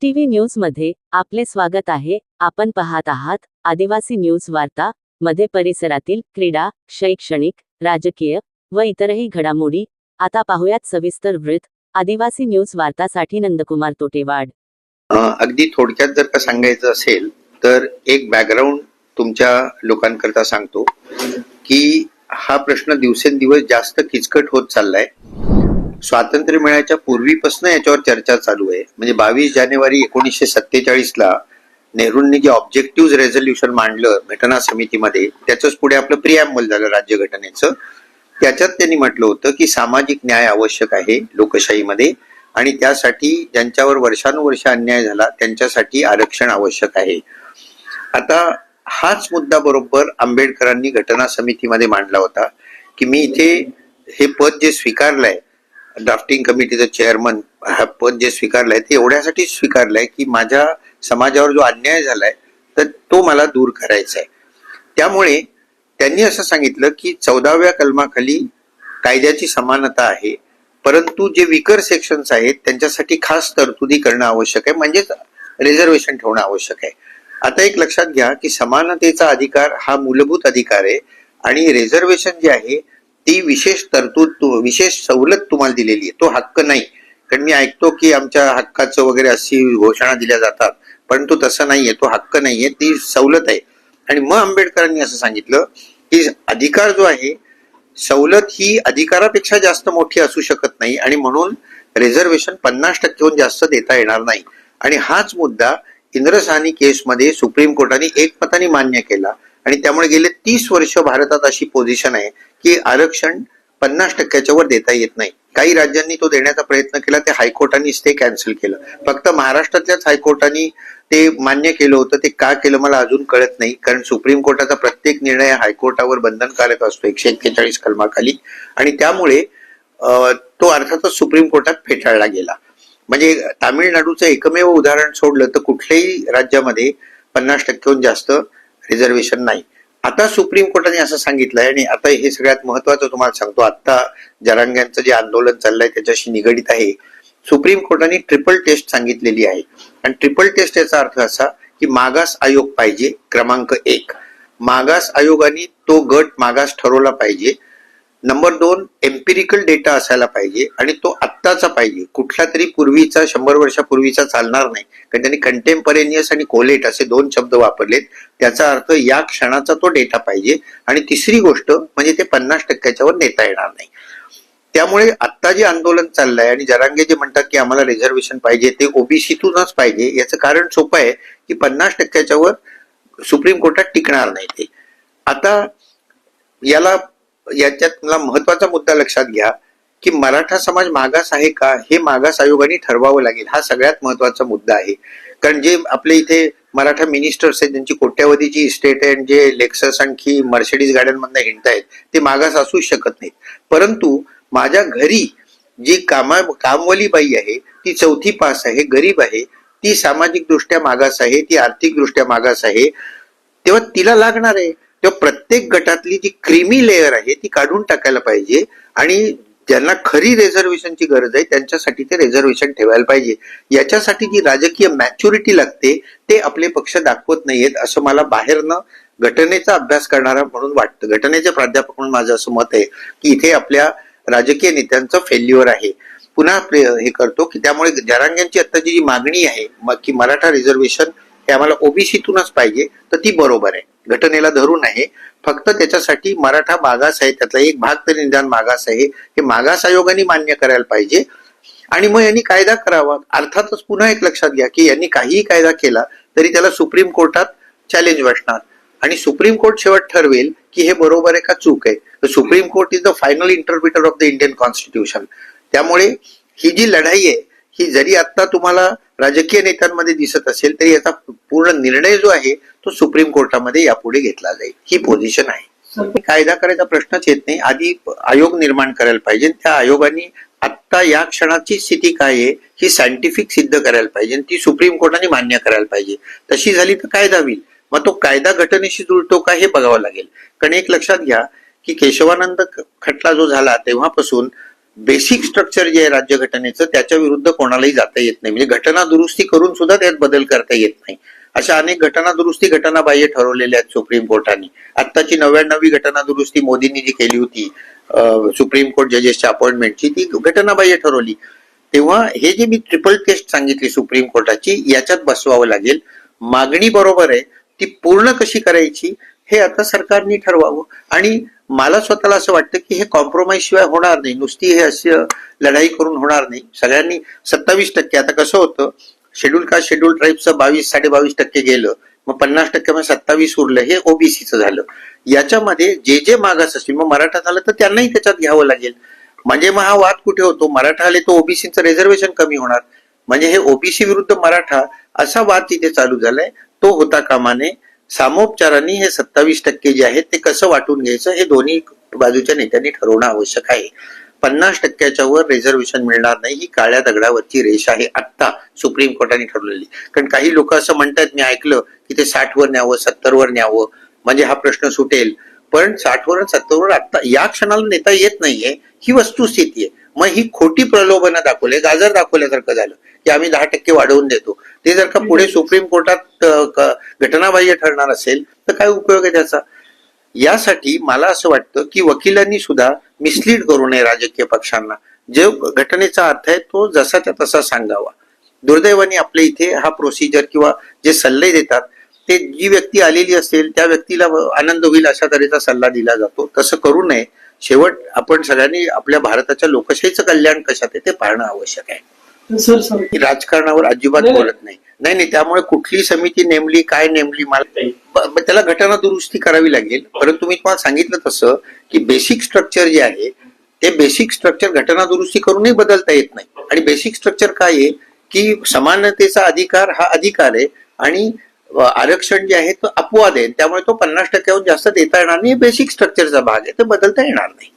TV न्यूजमध्ये आपले स्वागत आहे. आपण पाहत आहात आदिवासी न्यूज वार्ता मध्ये परिसरातील क्रीडा शैक्षणिक राजकीय व इतरही घडामोडी. आता पाहुयात सविस्तर वृत्त आदिवासी न्यूज वार्तासाठी नंदकुमार तोटेवाड. अगदी थोडक्यात जर का सांगायचं असेल तर एक बॅकग्राऊंड तुमच्या लोकांकरता सांगतो की हा प्रश्न दिवसेंदिवस जास्त किचकट होत चाललाय. स्वातंत्र्य मिळायच्या पूर्वीपासून याच्यावर चर्चा चालू आहे. म्हणजे बावीस जानेवारी एकोणीसशे सत्तेचाळीसला नेहरूंनी जे ऑब्जेक्टिव्ह रेझोल्युशन मांडलं घटना समितीमध्ये त्याचंच पुढे आपलं प्रियामल झालं राज्यघटनेचं त्याच्यात त्यांनी म्हटलं होतं की सामाजिक न्याय आवश्यक आहे लोकशाहीमध्ये आणि त्यासाठी ज्यांच्यावर वर्षानुवर्ष अन्याय झाला त्यांच्यासाठी आरक्षण आवश्यक आहे. आता हाच मुद्दा बरोबर आंबेडकरांनी घटना समितीमध्ये मांडला होता की मी इथे हे पद जे स्वीकारलंय ड्राफ्टिंग कमिटीचं चेअरमन हा पद जे स्वीकारलंय ते एवढ्यासाठी स्वीकारलंय की माझ्या समाजावर जो अन्याय झालाय तर तो मला दूर करायचा आहे त्यामुळे त्यांनी असं सांगितलं की चौदाव्या कलमाखाली कायद्याची समानता आहे परंतु जे विकर सेक्शन्स आहेत त्यांच्यासाठी खास तरतुदी करणं आवश्यक आहे म्हणजेच रिझर्वेशन ठेवणं आवश्यक आहे. आता एक लक्षात घ्या की समानतेचा अधिकार हा मूलभूत अधिकार आहे आणि रिझर्वेशन जे आहे ती विशेष तरतूद विशेष सवलत तुम्हाला दिलेली आहे. तो हक्क नाही. कारण मी ऐकतो की आमच्या हक्काचं वगैरे अशी घोषणा दिल्या जातात. परंतु तसं नाहीये. तो हक्क नाहीये. ती सवलत आहे. आणि मग आंबेडकरांनी असं सांगितलं की अधिकार जो आहे सवलत ही अधिकारापेक्षा जास्त मोठी असू शकत नाही आणि म्हणून रिझर्वेशन पन्नास टक्केहून जास्त देता येणार नाही. आणि हाच मुद्दा इंद्रसानी केसमध्ये सुप्रीम कोर्टाने एकमताने मान्य केला. आणि त्यामुळे गेले तीस वर्ष भारतात अशी पोझिशन आहे की आरक्षण पन्नास टक्क्याच्या वर देता येत नाही. काही राज्यांनी तो देण्याचा प्रयत्न केला ते हायकोर्टानेच ते कॅन्सल केलं. फक्त महाराष्ट्रातल्याच हायकोर्टाने ते मान्य केलं होतं ते का केलं मला अजून कळत नाही. कारण सुप्रीम कोर्टाचा प्रत्येक निर्णय हायकोर्टावर बंधनकारक असतो एकशे एक्केचाळीस कलमाखाली. आणि त्यामुळे तो अर्थातच सुप्रीम कोर्टात फेटाळला गेला. म्हणजे तामिळनाडूचं एकमेव उदाहरण सोडलं तर कुठल्याही राज्यामध्ये पन्नास टक्क्याहून जास्त रिझर्वेशन नाही. आता सुप्रीम कोर्टाने असं सांगितलंय आणि आता हे सगळ्यात महत्वाचं तुम्हाला सांगतो. आता जरांग्यांचं जे आंदोलन चाललंय त्याच्याशी निगडीत आहे. सुप्रीम कोर्टाने ट्रिपल टेस्ट सांगितलेली आहे. आणि ट्रिपल टेस्ट याचा अर्थ असा की मागास आयोग पाहिजे क्रमांक एक. मागास आयोगाने तो गट मागास ठरवला पाहिजे. नंबर दोन एम्पिरिकल डेटा असायला पाहिजे आणि तो आत्ताचा पाहिजे. कुठला तरी पूर्वीचा शंभर वर्षापूर्वीचा चालणार नाही. कारण त्यांनी कंटेम्परेनियस आणि कोलेट असे दोन शब्द वापरलेत. त्याचा अर्थ या क्षणाचा तो डेटा पाहिजे. आणि तिसरी गोष्ट म्हणजे ते पन्नास टक्क्याच्यावर नेता येणार नाही. त्यामुळे आत्ता जे आंदोलन चाललंय आणि जरांगे जे म्हणतात की आम्हाला रिझर्वेशन पाहिजे ते ओबीसीतूनच पाहिजे. याचं कारण सोपं आहे की पन्नास टक्क्याच्यावर सुप्रीम कोर्टात टिकणार नाही ते. आता याला याच्यात मला महत्त्वाचा मुद्दा लक्षात घ्या की मराठा समाज मागास आहे का हे मागास आयोगाने ठरवावं लागेल. हा सगळ्यात महत्त्वाचा मुद्दा आहे. कारण जे आपले इथे मराठा मिनिस्टर्स आहेत ज्यांची कोट्यावधीची इस्टेट आहे जे लेक्सस आणखी मर्सिडीज गाड्यांमधनं हिंडतायत ते मागास असूच शकत नाहीत. परंतु माझ्या घरी जी कामा कामवाली बाई आहे ती चौथी पास आहे गरीब आहे ती सामाजिकदृष्ट्या मागास आहे ती आर्थिकदृष्ट्या मागास आहे तेव्हा तिला लागणार आहे. तेव्हा प्रत्येक गटातली जी क्रीमी लेअर आहे ती काढून टाकायला पाहिजे आणि ज्यांना खरी रिझर्वेशनची गरज आहे त्यांच्यासाठी ते रिझर्वेशन ठेवायला पाहिजे. याच्यासाठी जी राजकीय मॅच्युरिटी लागते ते आपले पक्ष दाखवत नाहीयेत असं मला बाहेरनं घटनेचा अभ्यास करणारा म्हणून वाटतं. घटनेचे प्राध्यापक म्हणून माझं असं मत आहे की इथे आपल्या राजकीय नेत्यांचं फेल्युअर आहे. पुन्हा प्रे- हे करतो की त्यामुळे जरांग्यांची आत्ताची जी मागणी आहे की मराठा रिझर्वेशन हे आम्हाला ओबीसीतूनच पाहिजे तर ती बरोबर आहे. घटनेला धरून आहे. फक्त त्याच्यासाठी मराठा मागास आहे. त्यातला एक भाग तरी निदान मागास आहे. हे मागास आयोगाने मान्य करायला पाहिजे. आणि मग यांनी कायदा करावा. अर्थातच पुन्हा एक लक्षात घ्या की यांनी काहीही कायदा केला तरी त्याला सुप्रीम कोर्टात चॅलेंज बसणार. आणि सुप्रीम कोर्ट शेवट ठरवेल की हे बरोबर आहे का चूक आहे. तर supreme court is the final interpreter of the Indian constitution त्यामुळे ही जी लढाई आहे ही जरी आता तुम्हाला राजकीय नेत्यांमध्ये दिसत असेल तरी याचा पूर्ण निर्णय जो आहे तो सुप्रीम कोर्टामध्ये यापुढे घेतला जाईल. ही पोझिशन आहे. कायदा करायचा प्रश्नच येत नाही. आधी आयोग निर्माण करायला पाहिजे. त्या आयोगाने आत्ता या क्षणाची स्थिती काय आहे ही सायंटिफिक सिद्ध करायला पाहिजे. आणि ती सुप्रीम कोर्टाने मान्य करायला पाहिजे. तशी झाली तर कायदा होईल मग तो कायदा घटनेशी जुळतो का हे बघावं लागेल. कारण एक लक्षात घ्या की केशवानंद खटला जो झाला तेव्हापासून बेसिक स्ट्रक्चर जे आहे राज्यघटनेचं त्याच्या विरुद्ध कोणालाही जाता येत नाही. म्हणजे घटना दुरुस्ती करून सुद्धा त्यात बदल करता येत नाही. अशा अनेक घटना दुरुस्ती घटनाबाह्य ठरवलेल्या आहेत सुप्रीम कोर्टाने. आत्ताची नव्याण्णवी घटना दुरुस्ती मोदींनी जी केली होती सुप्रीम कोर्ट जजेसच्या अपॉइंटमेंटची ती घटनाबाह्य ठरवली. तेव्हा हे जे मी ट्रिपल टेस्ट सांगितली सुप्रीम कोर्टाची याच्यात बसवावं लागेल. मागणी बरोबर आहे ती पूर्ण कशी करायची हे आता सरकारने ठरवावं. आणि मला स्वतःला असं वाटतं की हे कॉम्प्रोमाइज शिवाय होणार नाही. नुसती हे असं लढाई करून होणार नाही. सगळ्यांनी सत्तावीस टक्के. आता कसं होतं? शेड्यूल कास्ट शेड्यूल ट्राईबचं बावीस साडे बावीस टक्के गेलं. मग पन्नास टक्क्यामध्ये म्हणजे सत्तावीस उरलं. हे ओबीसीचं झालं. याच्यामध्ये जे जे मागास असतील मग मराठा झालं तर त्यांनाही त्याच्यात घ्यावं लागेल. म्हणजे मग हा वाद कुठे होतो? मराठा आले तर ओबीसीचं रिझर्वेशन कमी होणार. म्हणजे हे ओबीसी विरुद्ध मराठा असा वाद तिथे चालू झालाय. तो होता कामाने. सामोपचारांनी हे सत्तावीस टक्के जे आहेत ते कसं वाटून घ्यायचं हे दोन्ही बाजूच्या नेत्यांनी ठरवणं आवश्यक आहे. पन्नास टक्क्याच्या वर रिझर्वेशन मिळणार नाही ही काळ्या दगडावरची रेष आहे आत्ता सुप्रीम कोर्टाने ठरवलेली. कारण काही लोक असं म्हणतात मी ऐकलं की ते साठ वर न्यावं सत्तर वर न्यावं. म्हणजे हा प्रश्न सुटेल. पण साठ वर सत्तर वर आता या क्षणाला नेता येत नाहीये ही वस्तुस्थिती आहे. मग ही खोटी प्रलोभनं दाखवले गाजर दाखवल्यासारखं झालं की आम्ही दहा टक्के वाढवून देतो. ते जर का पुढे सुप्रीम कोर्टात घटनाबाह्य ठरणार असेल तर काय उपयोग आहे त्याचा? यासाठी मला असं वाटतं की वकिलांनी सुद्धा मिसलीड करू नये राजकीय पक्षांना. जे घटनेचा अर्थ आहे तो जसाच्या तसा सांगावा. दुर्दैवाने आपल्या इथे हा प्रोसिजर किंवा जे सल्ले देतात ते जी व्यक्ती आलेली असेल त्या व्यक्तीला आनंद होईल अशा तऱ्हेचा सल्ला दिला जातो. तसं करू नये. शेवट आपण सगळ्यांनी आपल्या भारताच्या लोकशाहीचं कल्याण कशात आहे ते पाहणं आवश्यक आहे. सर सर राजकारणावर अजिबात. बोलत नाही. नाही नाही त्यामुळे कुठली समिती नेमली काय नेमली मला त्याला घटना दुरुस्ती करावी लागेल. परंतु मी तुम्हाला सांगितलं तसं की बेसिक स्ट्रक्चर जे आहे ते बेसिक स्ट्रक्चर घटना दुरुस्ती करूनही बदलता येत नाही. आणि बेसिक स्ट्रक्चर काय आहे? की समानतेचा अधिकार हा अधिकार आहे आणि आरक्षण जे आहे तो अपवाद आहे. त्यामुळे तो पन्नास टक्क्याहून जास्त देता येणार नाही. बेसिक स्ट्रक्चरचा भाग आहे. तो बदलता येणार नाही.